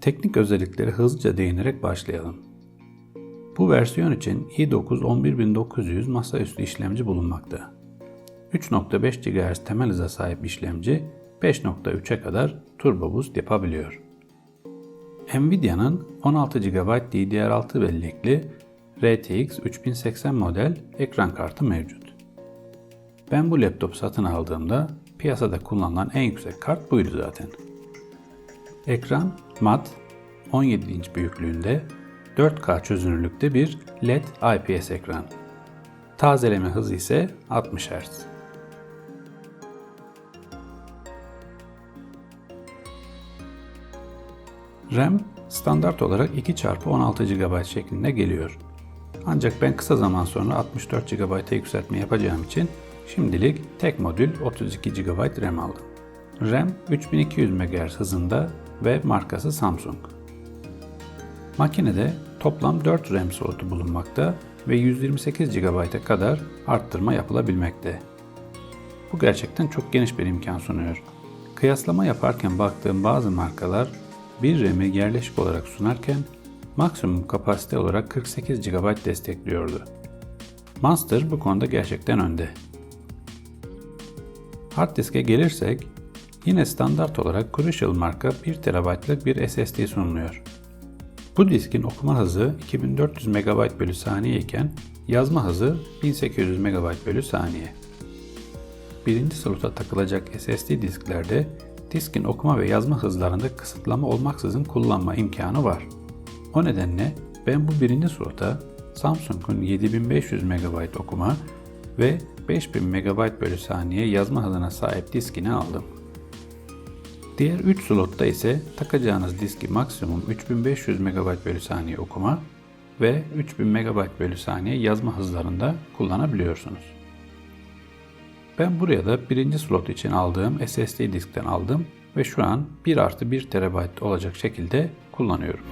Teknik özellikleri hızlıca değinerek başlayalım. Bu versiyon için i9 11900 masaüstü işlemci bulunmakta. 3.5 GHz temel hıza sahip işlemci 5.3'e kadar turbo boost yapabiliyor. Nvidia'nın 16 GB DDR6 bellekli RTX 3080 model ekran kartı mevcut. Ben bu laptop satın aldığımda piyasada kullanılan en yüksek kart buydu zaten. Ekran mat 17 inç büyüklüğünde 4K çözünürlükte bir LED IPS ekran. Tazeleme hızı ise 60 Hz. RAM standart olarak 2x16 GB şeklinde geliyor. Ancak ben kısa zaman sonra 64 GB'a yükseltme yapacağım için şimdilik tek modül 32 GB RAM aldım. RAM 3200 MHz hızında ve markası Samsung. Makinede toplam 4 RAM slotu bulunmakta ve 128 GB'a kadar arttırma yapılabilmekte. Bu gerçekten çok geniş bir imkan sunuyor. Kıyaslama yaparken baktığım bazı markalar bir RAM'i yerleşik olarak sunarken maksimum kapasite olarak 48 GB destekliyordu. Monster bu konuda gerçekten önde. Hard diske gelirsek yine standart olarak Crucial marka 1 TB'lık bir SSD sunuluyor. Bu diskin okuma hızı 2400 MB bölü saniye iken yazma hızı 1800 MB bölü saniye. Birinci slota takılacak SSD disklerde diskin okuma ve yazma hızlarında kısıtlama olmaksızın kullanma imkanı var. O nedenle ben bu birinci slota Samsung'un 7500 MB okuma ve 5000 MB bölü saniye yazma hızına sahip diskini aldım. Diğer 3 slotta ise takacağınız diski maksimum 3500 MB bölü saniye okuma ve 3000 MB bölü saniye yazma hızlarında kullanabiliyorsunuz. Ben buraya da birinci slot için aldığım SSD diskten aldım ve şu an 1 artı 1 TB olacak şekilde kullanıyorum.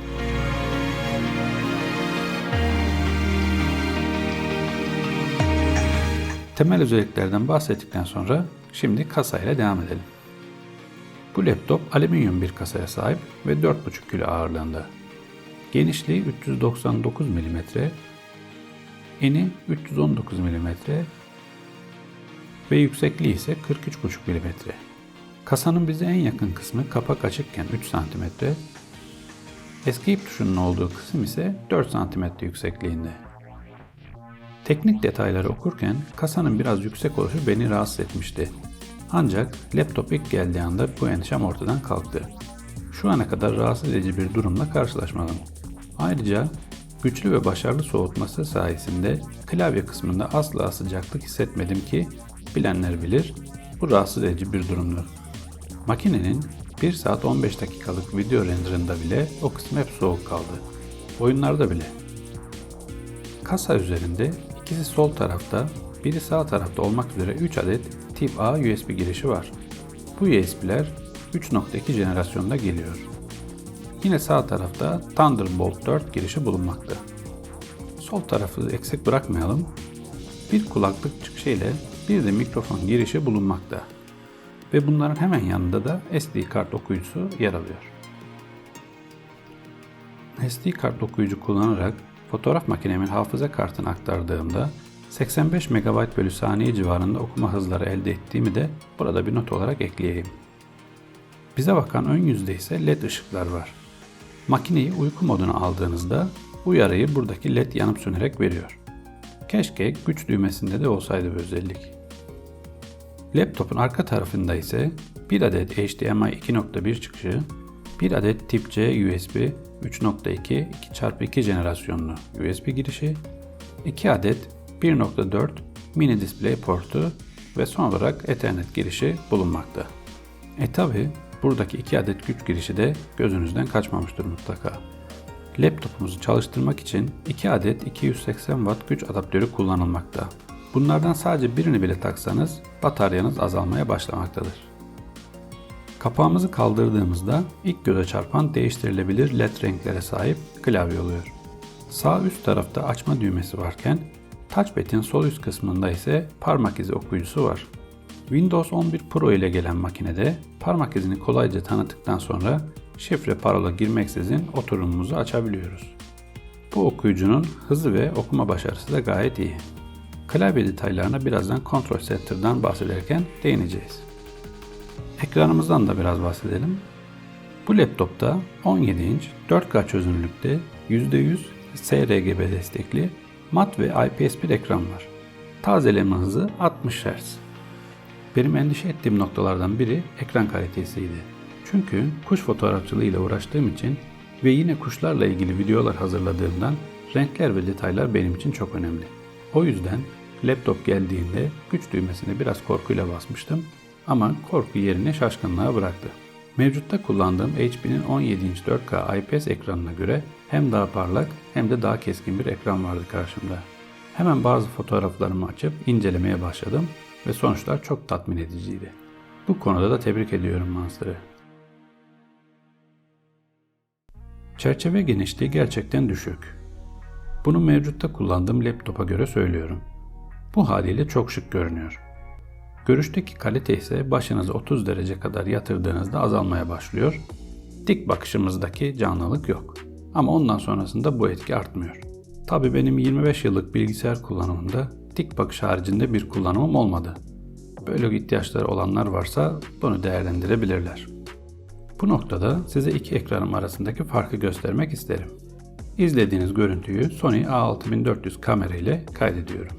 Temel özelliklerden bahsettikten sonra şimdi kasayla devam edelim. Bu laptop alüminyum bir kasaya sahip ve 4,5 kilo ağırlığında. Genişliği 399 mm, eni 319 mm ve yüksekliği ise 43,5 mm. Kasanın bize en yakın kısmı kapak açıkken 3 cm, Escape tuşunun olduğu kısım ise 4 cm yüksekliğinde. Teknik detayları okurken kasanın biraz yüksek oluşu beni rahatsız etmişti. Ancak laptop ilk geldiği anda bu endişem ortadan kalktı. Şu ana kadar rahatsız edici bir durumla karşılaşmadım. Ayrıca güçlü ve başarılı soğutması sayesinde klavye kısmında asla sıcaklık hissetmedim ki bilenler bilir bu rahatsız edici bir durumdur. Makinenin 1 saat 15 dakikalık video renderında bile o kısım hep soğuk kaldı. Oyunlarda bile. Kasa üzerinde ikisi sol tarafta, biri sağ tarafta olmak üzere 3 adet Tip A USB girişi var. Bu USB'ler 3.2 jenerasyonda geliyor. Yine sağ tarafta Thunderbolt 4 girişi bulunmakta. Sol tarafı eksik bırakmayalım. Bir kulaklık çıkışı ile bir de mikrofon girişi bulunmakta. Ve bunların hemen yanında da SD kart okuyucusu yer alıyor. SD kart okuyucu kullanarak fotoğraf makinemin hafıza kartını aktardığımda 85 MB bölü saniye civarında okuma hızları elde ettiğimi de burada bir not olarak ekleyeyim. Bize bakan ön yüzde ise LED ışıklar var. Makineyi uyku moduna aldığınızda uyarıyı buradaki LED yanıp sönerek veriyor. Keşke güç düğmesinde de olsaydı bu özellik. Laptopun arka tarafında ise bir adet HDMI 2.1 çıkışı, bir adet Tip C USB 3.2 2x2 jenerasyonlu USB girişi, 2 adet 1.4 mini display portu ve son olarak Ethernet girişi bulunmakta. E tabi buradaki 2 adet güç girişi de gözünüzden kaçmamıştır mutlaka. Laptopumuzu çalıştırmak için 2 adet 280 Watt güç adaptörü kullanılmakta. Bunlardan sadece birini bile taksanız bataryanız azalmaya başlamaktadır. Kapağımızı kaldırdığımızda ilk göze çarpan değiştirilebilir led renklere sahip klavye oluyor. Sağ üst tarafta açma düğmesi varken touchpad'in sol üst kısmında ise parmak izi okuyucusu var. Windows 11 Pro ile gelen makinede parmak izini kolayca tanıttıktan sonra şifre parola girmeksizin oturumumuzu açabiliyoruz. Bu okuyucunun hızı ve okuma başarısı da gayet iyi. Klavye detaylarına birazdan Control Center'dan bahsederken değineceğiz. Ekranımızdan da biraz bahsedelim. Bu laptopta 17 inç 4K çözünürlükte %100 sRGB destekli mat ve IPS bir ekran var. Tazeleme hızı 60 Hz. Benim endişe ettiğim noktalardan biri ekran kalitesiydi. Çünkü kuş fotoğrafçılığı ile uğraştığım için ve yine kuşlarla ilgili videolar hazırladığımdan renkler ve detaylar benim için çok önemli. O yüzden laptop geldiğinde güç düğmesine biraz korkuyla basmıştım ama korku yerine şaşkınlığa bıraktı. Mevcutta kullandığım HP'nin 17 inç 4K IPS ekranına göre hem daha parlak hem de daha keskin bir ekran vardı karşımda. Hemen bazı fotoğraflarımı açıp incelemeye başladım ve sonuçlar çok tatmin ediciydi. Bu konuda da tebrik ediyorum Monster'ı. Çerçeve genişliği gerçekten düşük. Bunu mevcutta kullandığım laptopa göre söylüyorum. Bu haliyle çok şık görünüyor. Görüşteki kalite ise başınızı 30 derece kadar yatırdığınızda azalmaya başlıyor. Dik bakışımızdaki canlılık yok. Ama ondan sonrasında bu etki artmıyor. Tabi benim 25 yıllık bilgisayar kullanımında dik bakış haricinde bir kullanımım olmadı. Böyle ihtiyaçları olanlar varsa bunu değerlendirebilirler. Bu noktada size iki ekranım arasındaki farkı göstermek isterim. İzlediğiniz görüntüyü Sony A6400 kamera ile kaydediyorum.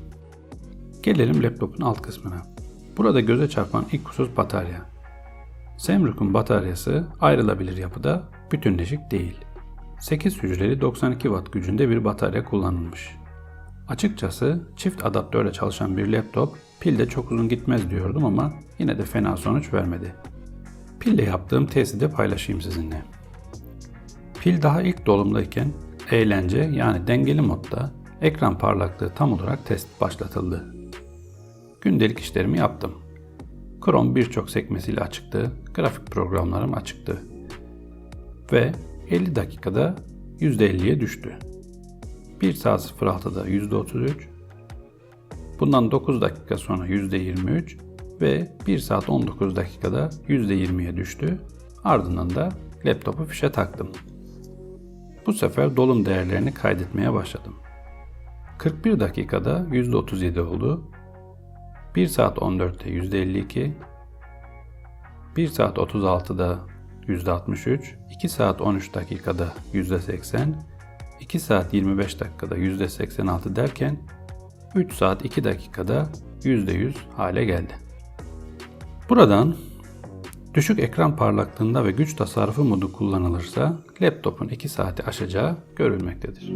Gelelim laptopun alt kısmına. Burada göze çarpan ilk husus batarya. Samsung'un bataryası ayrılabilir yapıda, bütünleşik değil. 8 hücreli 92 watt gücünde bir batarya kullanılmış. Açıkçası çift adaptörle çalışan bir laptop pilde çok uzun gitmez diyordum ama yine de fena sonuç vermedi. Pille yaptığım testi de paylaşayım sizinle. Pil daha ilk dolumdayken eğlence yani dengeli modda ekran parlaklığı tam olarak test başlatıldı. Gündelik işlerimi yaptım. Chrome birçok sekmesiyle açıktı, grafik programlarım açıktı. Ve 50 dakikada %50'ye düştü. 1 saat 06'da %33, bundan 9 dakika sonra %23 ve 1 saat 19 dakikada %20'ye düştü. Ardından da laptopu fişe taktım. Bu sefer dolum değerlerini kaydetmeye başladım. 41 dakikada %37 oldu. 1 saat 14'te %52, 1 saat 36'da %63, 2 saat 13 dakikada %80, 2 saat 25 dakikada %86 derken 3 saat 2 dakikada %100 hale geldi. Buradan düşük ekran parlaklığında ve güç tasarrufu modu kullanılırsa laptopun 2 saati aşacağı görülmektedir.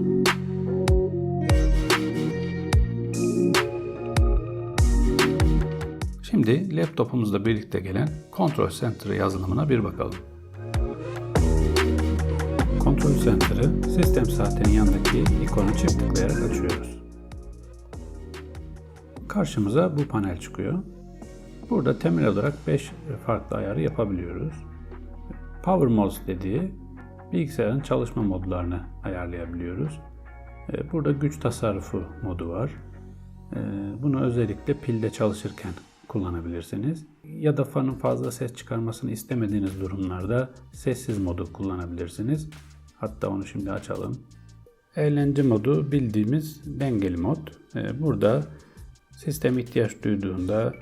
Şimdi laptopumuzla birlikte gelen Control Center yazılımına bir bakalım. Control Center'ı sistem saatinin yanındaki ikonu çift tıklayarak açıyoruz. Karşımıza bu panel çıkıyor. Burada temel olarak 5 farklı ayarı yapabiliyoruz. Power Modes dediği bilgisayarın çalışma modlarını ayarlayabiliyoruz. Ee, burada güç tasarrufu modu var. Ee, bunu özellikle pilde çalışırken kullanabilirsiniz. Ya da fanın fazla ses çıkarmasını istemediğiniz durumlarda sessiz modu kullanabilirsiniz. Hatta onu şimdi açalım. Eğlence modu bildiğimiz dengeli mod. Ee, burada sistem ihtiyaç duyduğunda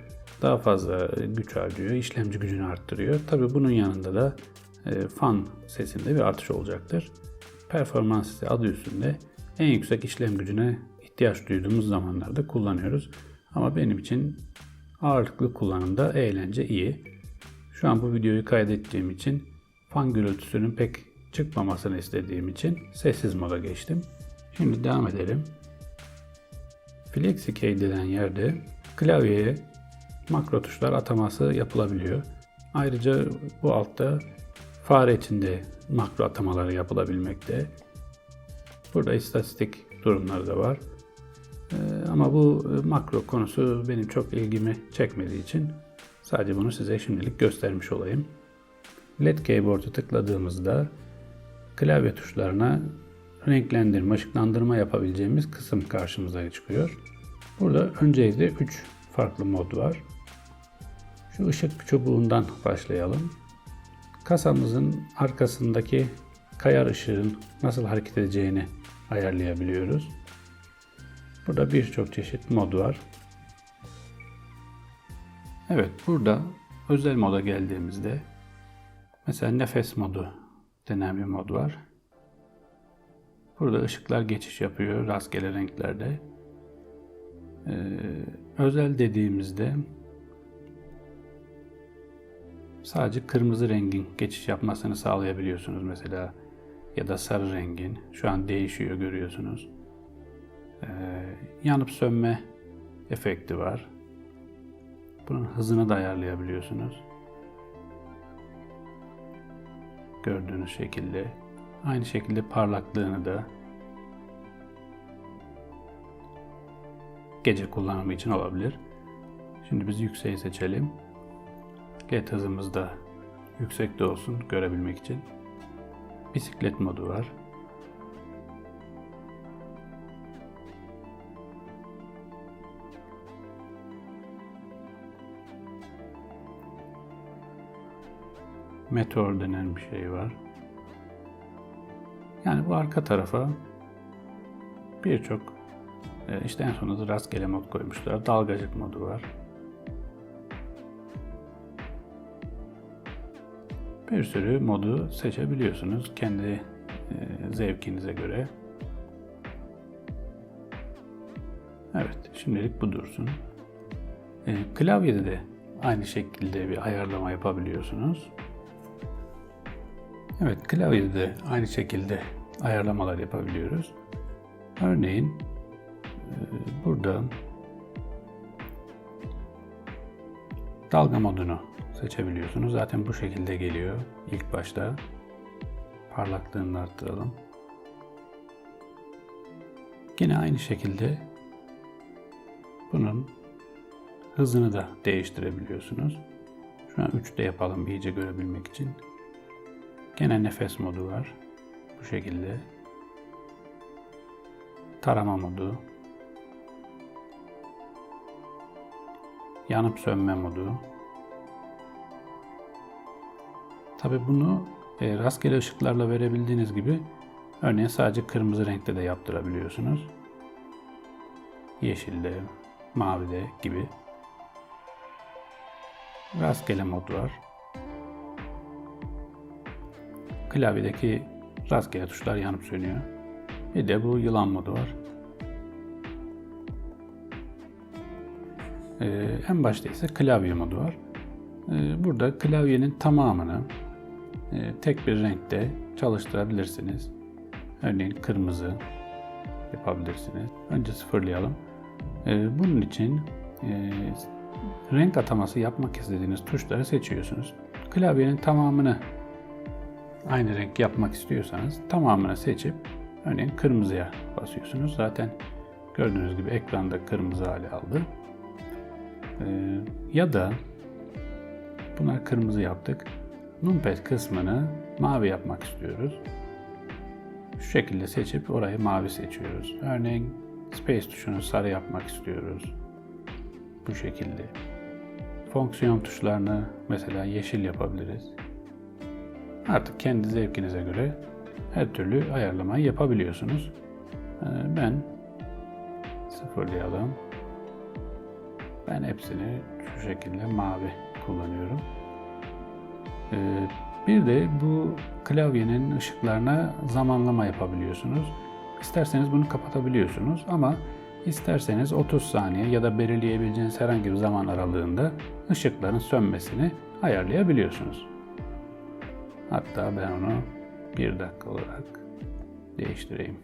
daha fazla güç harcıyor, işlemci gücünü arttırıyor. Tabi bunun yanında da e, fan sesinde bir artış olacaktır. Performans ise adı üstünde en yüksek işlem gücüne ihtiyaç duyduğumuz zamanlarda kullanıyoruz. Ama benim için ağırlıklı kullanımda eğlence iyi. Şu an bu videoyu kaydettiğim için fan gürültüsünün pek çıkmamasını istediğim için sessiz moda geçtim. Şimdi devam edelim. FlexiKey denen yerde klavyeye makro tuşlar ataması yapılabiliyor. Ayrıca bu altta fare içinde makro atamaları yapılabilmekte. Burada istatistik durumları da var. Ama bu e, makro konusu benim çok ilgimi çekmediği için sadece bunu size şimdilik göstermiş olayım. LED keyboard'u tıkladığımızda klavye tuşlarına renklendirme, ışıklandırma yapabileceğimiz kısım karşımıza çıkıyor. Burada öncelikle 3 farklı mod var. Şu ışık çubuğundan başlayalım. Kasamızın arkasındaki kayar ışığın nasıl hareket edeceğini ayarlayabiliyoruz. Burada birçok çeşit mod var. Evet burada özel moda geldiğimizde mesela nefes modu denen bir mod var. Burada ışıklar geçiş yapıyor rastgele renklerde. Ee, özel dediğimizde sadece kırmızı rengin geçiş yapmasını sağlayabiliyorsunuz mesela ya da sarı rengin. Şu an değişiyor görüyorsunuz. Ee, yanıp sönme efekti var. Bunun hızını da ayarlayabiliyorsunuz. Gördüğünüz şekilde. Aynı şekilde parlaklığını da gece kullanımı için olabilir. Şimdi biz yükseği seçelim. LED hızımız da yüksekte olsun görebilmek için. Bisiklet modu var. Meteor denen bir şey var. Yani bu arka tarafa birçok e, işte en sonunda da rastgele mod koymuşlar. Dalgacık modu var. Bir sürü modu seçebiliyorsunuz kendi e, zevkinize göre. Evet, şimdilik bu dursun. E, klavyede de aynı şekilde bir ayarlama yapabiliyorsunuz. Evet, klavyede de aynı şekilde ayarlamalar yapabiliyoruz. Örneğin e, burada dalga modunu seçebiliyorsunuz. Zaten bu şekilde geliyor ilk başta. Parlaklığını arttıralım. Yine aynı şekilde bunun hızını da değiştirebiliyorsunuz. Şu an 3'te yapalım iyice görebilmek için. Gene nefes modu var. Bu şekilde. Tarama modu. Yanıp sönme modu. Tabi bunu e, rastgele ışıklarla verebildiğiniz gibi örneğin sadece kırmızı renkte de yaptırabiliyorsunuz. Yeşilde, mavide gibi. Rastgele mod var. Klavyedeki rastgele tuşlar yanıp sönüyor. Bir de bu yılan modu var. Ee, en başta ise klavye modu var. Ee, burada klavyenin tamamını e, tek bir renkte çalıştırabilirsiniz. Örneğin kırmızı yapabilirsiniz. Önce sıfırlayalım. Ee, bunun için e, renk ataması yapmak istediğiniz tuşları seçiyorsunuz. Klavyenin tamamını aynı renk yapmak istiyorsanız tamamını seçip örneğin kırmızıya basıyorsunuz. Zaten gördüğünüz gibi ekranda kırmızı hali aldı. Ee, ya da bunlar kırmızı yaptık. Numpad kısmını mavi yapmak istiyoruz. Şu şekilde seçip orayı mavi seçiyoruz. Örneğin Space tuşunu sarı yapmak istiyoruz. Bu şekilde. Fonksiyon tuşlarını mesela yeşil yapabiliriz. Artık kendi zevkinize göre her türlü ayarlamayı yapabiliyorsunuz. Ee, ben sıfırlayalım. Ben hepsini şu şekilde mavi kullanıyorum. Ee, bir de bu klavyenin ışıklarına zamanlama yapabiliyorsunuz. İsterseniz bunu kapatabiliyorsunuz ama isterseniz 30 saniye ya da belirleyebileceğiniz herhangi bir zaman aralığında ışıkların sönmesini ayarlayabiliyorsunuz. Hatta ben onu bir dakika olarak değiştireyim.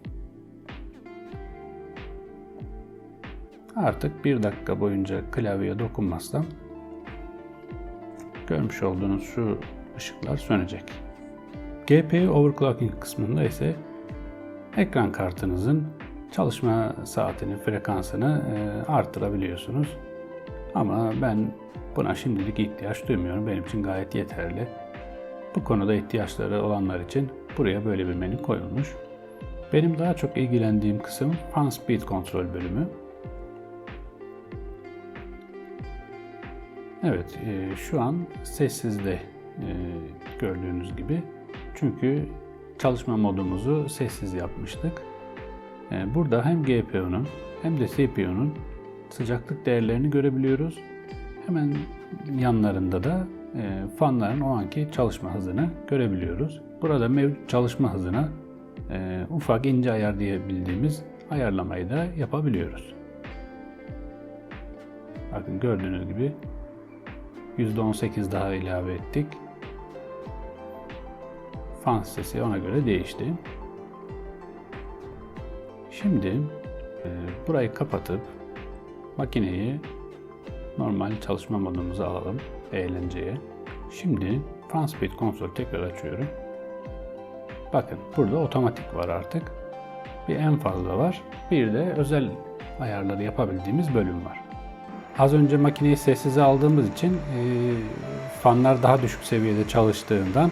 Artık bir dakika boyunca klavyeye dokunmazsam görmüş olduğunuz şu ışıklar sönecek. GPU overclocking kısmında ise ekran kartınızın çalışma saatini, frekansını e, arttırabiliyorsunuz. Ama ben buna şimdilik ihtiyaç duymuyorum. Benim için gayet yeterli. Bu konuda ihtiyaçları olanlar için buraya böyle bir menü koyulmuş. Benim daha çok ilgilendiğim kısım Fan Speed kontrol bölümü. Evet, e, şu an sessizde e, gördüğünüz gibi. Çünkü çalışma modumuzu sessiz yapmıştık. E, burada hem GPU'nun hem de CPU'nun sıcaklık değerlerini görebiliyoruz. Hemen yanlarında da fanların o anki çalışma hızını görebiliyoruz. Burada mevcut çalışma hızına e, ufak ince ayar diyebildiğimiz ayarlamayı da yapabiliyoruz. Bakın gördüğünüz gibi %18 daha ilave ettik. Fan sesi ona göre değişti. Şimdi e, burayı kapatıp makineyi normal çalışma modumuza alalım eğlenceye. Şimdi fan speed konsol tekrar açıyorum. Bakın burada otomatik var artık. Bir en fazla var. Bir de özel ayarları yapabildiğimiz bölüm var. Az önce makineyi sessize aldığımız için e, fanlar daha düşük seviyede çalıştığından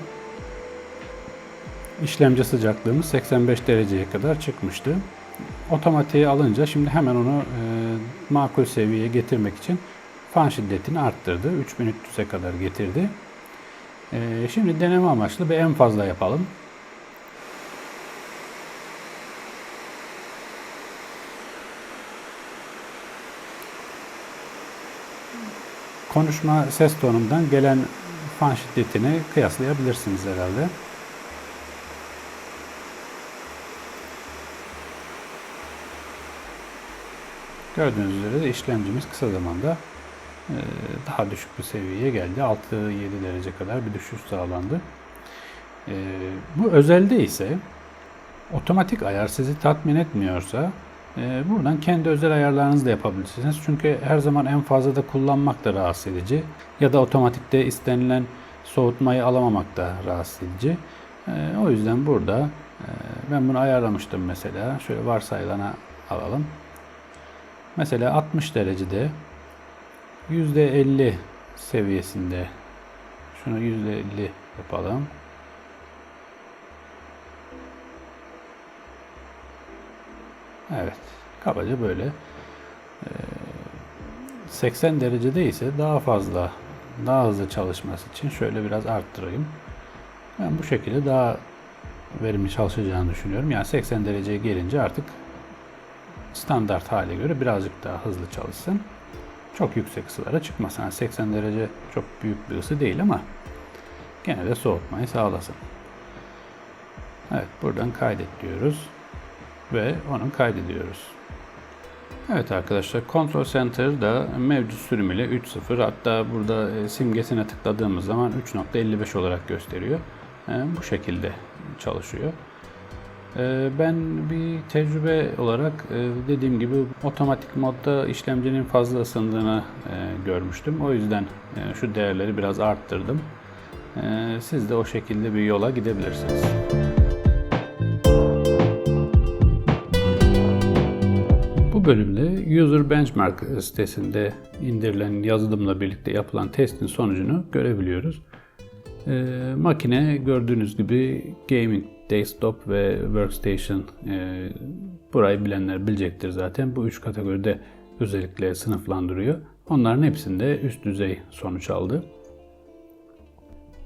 işlemci sıcaklığımız 85 dereceye kadar çıkmıştı. Otomatiğe alınca şimdi hemen onu e, makul seviyeye getirmek için fan şiddetini arttırdı. 3300'e kadar getirdi. E, şimdi deneme amaçlı bir en fazla yapalım. konuşma ses tonundan gelen fan şiddetini kıyaslayabilirsiniz herhalde. Gördüğünüz üzere işlemcimiz kısa zamanda daha düşük bir seviyeye geldi. 6-7 derece kadar bir düşüş sağlandı. E, bu özelde ise otomatik ayar sizi tatmin etmiyorsa ee, buradan kendi özel ayarlarınızı da yapabilirsiniz. Çünkü her zaman en fazla da kullanmak da rahatsız edici. Ya da otomatikte istenilen soğutmayı alamamak da rahatsız edici. Ee, o yüzden burada e, ben bunu ayarlamıştım mesela. Şöyle varsayılana alalım. Mesela 60 derecede %50 seviyesinde şunu %50 yapalım. Evet. Kabaca böyle. 80 ee, derecede ise daha fazla daha hızlı çalışması için şöyle biraz arttırayım. Ben bu şekilde daha verimli çalışacağını düşünüyorum. Yani 80 dereceye gelince artık standart hale göre birazcık daha hızlı çalışsın. Çok yüksek ısılara çıkmasın. Yani 80 derece çok büyük bir ısı değil ama gene de soğutmayı sağlasın. Evet buradan kaydet diyoruz ve onu kaydediyoruz. Evet arkadaşlar Control Center da mevcut sürümüyle 3.0 hatta burada e, simgesine tıkladığımız zaman 3.55 olarak gösteriyor. E, bu şekilde çalışıyor. E, ben bir tecrübe olarak dediğim gibi otomatik modda işlemcinin fazla ısındığını görmüştüm. O yüzden şu değerleri biraz arttırdım. Siz de o şekilde bir yola gidebilirsiniz. Bu bölümde User Benchmark sitesinde indirilen yazılımla birlikte yapılan testin sonucunu görebiliyoruz. Ee, makine gördüğünüz gibi Gaming Desktop ve Workstation e, burayı bilenler bilecektir zaten. Bu üç kategoride özellikle sınıflandırıyor. Onların hepsinde üst düzey sonuç aldı.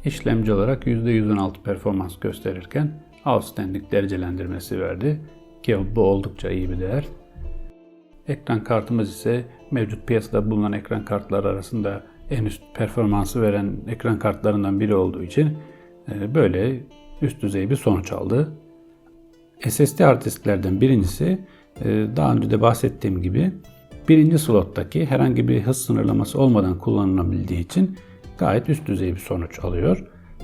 İşlemci olarak %116 performans gösterirken Outstanding derecelendirmesi verdi ki bu oldukça iyi bir değer. Ekran kartımız ise mevcut piyasada bulunan ekran kartları arasında en üst performansı veren ekran kartlarından biri olduğu için e, böyle üst düzey bir sonuç aldı. SSD hard disklerden birincisi e, daha önce de bahsettiğim gibi birinci slottaki herhangi bir hız sınırlaması olmadan kullanılabildiği için gayet üst düzey bir sonuç alıyor.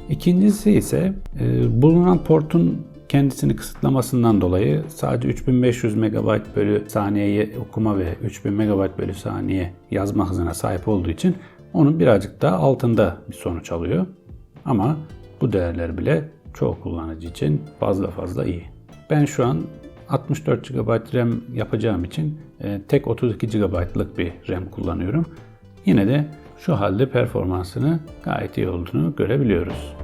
İkincisi ise e, bulunan portun kendisini kısıtlamasından dolayı sadece 3500 MB bölü saniye okuma ve 3000 MB bölü saniye yazma hızına sahip olduğu için onun birazcık daha altında bir sonuç alıyor. Ama bu değerler bile çoğu kullanıcı için fazla fazla iyi. Ben şu an 64 GB RAM yapacağım için e, tek 32 GB'lık bir RAM kullanıyorum. Yine de şu halde performansını gayet iyi olduğunu görebiliyoruz.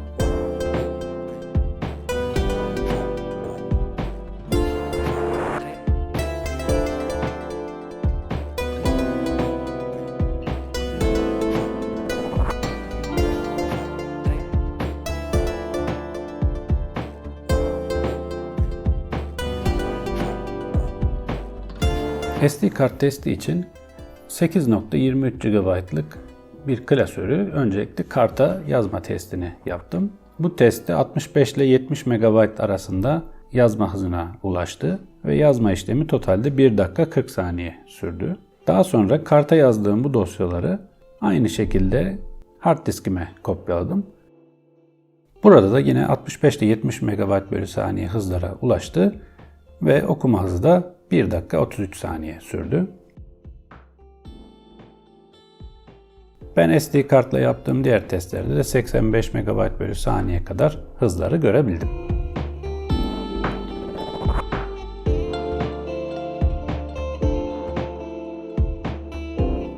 Kart testi için 8.23 GB'lık bir klasörü öncelikle karta yazma testini yaptım. Bu testte 65 ile 70 MB arasında yazma hızına ulaştı ve yazma işlemi totalde 1 dakika 40 saniye sürdü. Daha sonra karta yazdığım bu dosyaları aynı şekilde hard diskime kopyaladım. Burada da yine 65 ile 70 MB bölü saniye hızlara ulaştı ve okuma hızı da 1 dakika 33 saniye sürdü. Ben SD kartla yaptığım diğer testlerde de 85 MB bölü saniye kadar hızları görebildim.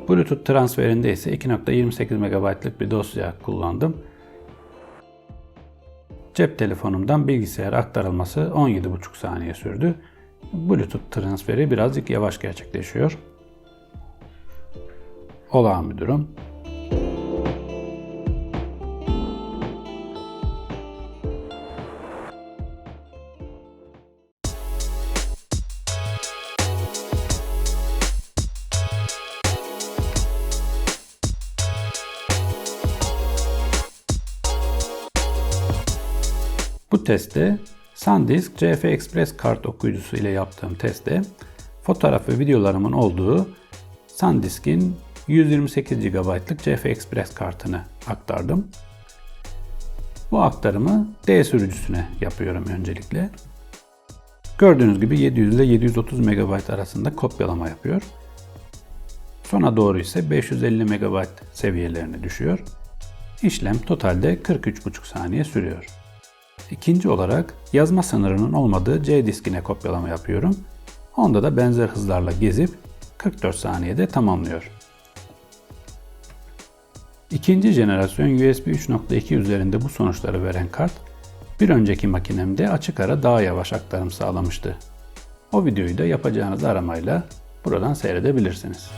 Bluetooth transferinde ise 2.28 MB'lık bir dosya kullandım. Cep telefonumdan bilgisayara aktarılması 17,5 saniye sürdü. Bluetooth transferi birazcık yavaş gerçekleşiyor. Olağan bir durum. Bu testte SanDisk CF Express kart okuyucusu ile yaptığım testte fotoğraf ve videolarımın olduğu SanDisk'in 128 GB'lık CF Express kartını aktardım. Bu aktarımı D sürücüsüne yapıyorum öncelikle. Gördüğünüz gibi 700 ile 730 MB arasında kopyalama yapıyor. Sona doğru ise 550 MB seviyelerine düşüyor. İşlem totalde 43,5 saniye sürüyor. İkinci olarak yazma sınırının olmadığı C diskine kopyalama yapıyorum. Onda da benzer hızlarla gezip 44 saniyede tamamlıyor. İkinci jenerasyon USB 3.2 üzerinde bu sonuçları veren kart, bir önceki makinemde açık ara daha yavaş aktarım sağlamıştı. O videoyu da yapacağınız aramayla buradan seyredebilirsiniz.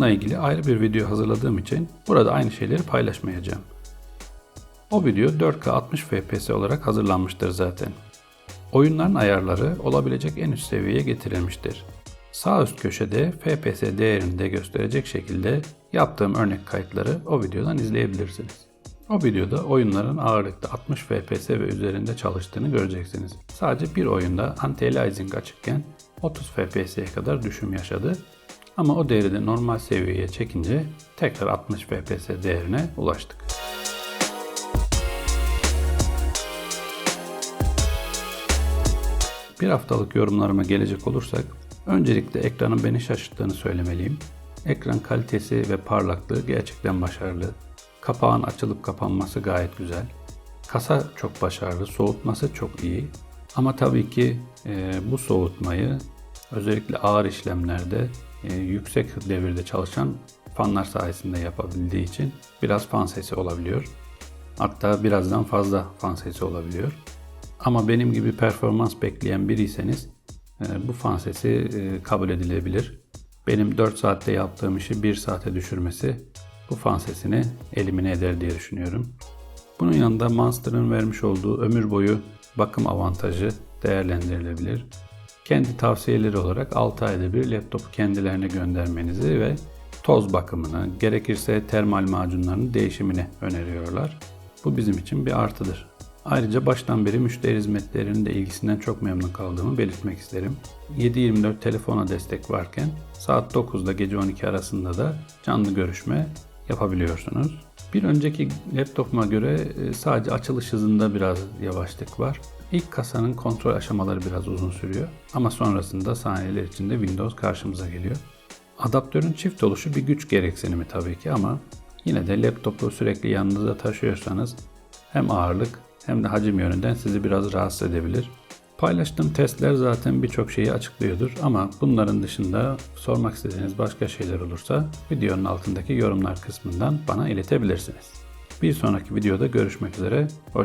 Bununla ilgili ayrı bir video hazırladığım için burada aynı şeyleri paylaşmayacağım. O video 4K 60 FPS olarak hazırlanmıştır zaten. Oyunların ayarları olabilecek en üst seviyeye getirilmiştir. Sağ üst köşede FPS değerini de gösterecek şekilde yaptığım örnek kayıtları o videodan izleyebilirsiniz. O videoda oyunların ağırlıkta 60 FPS ve üzerinde çalıştığını göreceksiniz. Sadece bir oyunda anti-aliasing açıkken 30 FPS'ye kadar düşüm yaşadı ama o değeri de normal seviyeye çekince tekrar 60 FPS değerine ulaştık. Bir haftalık yorumlarıma gelecek olursak, öncelikle ekranın beni şaşırttığını söylemeliyim. Ekran kalitesi ve parlaklığı gerçekten başarılı. Kapağın açılıp kapanması gayet güzel. Kasa çok başarılı, soğutması çok iyi. Ama tabii ki e, bu soğutmayı özellikle ağır işlemlerde e, yüksek devirde çalışan fanlar sayesinde yapabildiği için biraz fan sesi olabiliyor. Hatta birazdan fazla fan sesi olabiliyor. Ama benim gibi performans bekleyen biriyseniz e, bu fan sesi e, kabul edilebilir. Benim 4 saatte yaptığım işi 1 saate düşürmesi bu fan sesini elimine eder diye düşünüyorum. Bunun yanında Monster'ın vermiş olduğu ömür boyu bakım avantajı değerlendirilebilir. Kendi tavsiyeleri olarak 6 ayda bir laptopu kendilerine göndermenizi ve toz bakımını, gerekirse termal macunların değişimini öneriyorlar. Bu bizim için bir artıdır. Ayrıca baştan beri müşteri hizmetlerinin de ilgisinden çok memnun kaldığımı belirtmek isterim. 7-24 telefona destek varken saat 9'da gece 12 arasında da canlı görüşme yapabiliyorsunuz. Bir önceki laptopuma göre e, sadece açılış hızında biraz yavaşlık var. İlk kasanın kontrol aşamaları biraz uzun sürüyor ama sonrasında saniyeler içinde Windows karşımıza geliyor. Adaptörün çift oluşu bir güç gereksinimi tabii ki ama yine de laptopu sürekli yanınızda taşıyorsanız hem ağırlık hem de hacim yönünden sizi biraz rahatsız edebilir. Paylaştığım testler zaten birçok şeyi açıklıyordur ama bunların dışında sormak istediğiniz başka şeyler olursa videonun altındaki yorumlar kısmından bana iletebilirsiniz. Bir sonraki videoda görüşmek üzere. Hoşçakalın.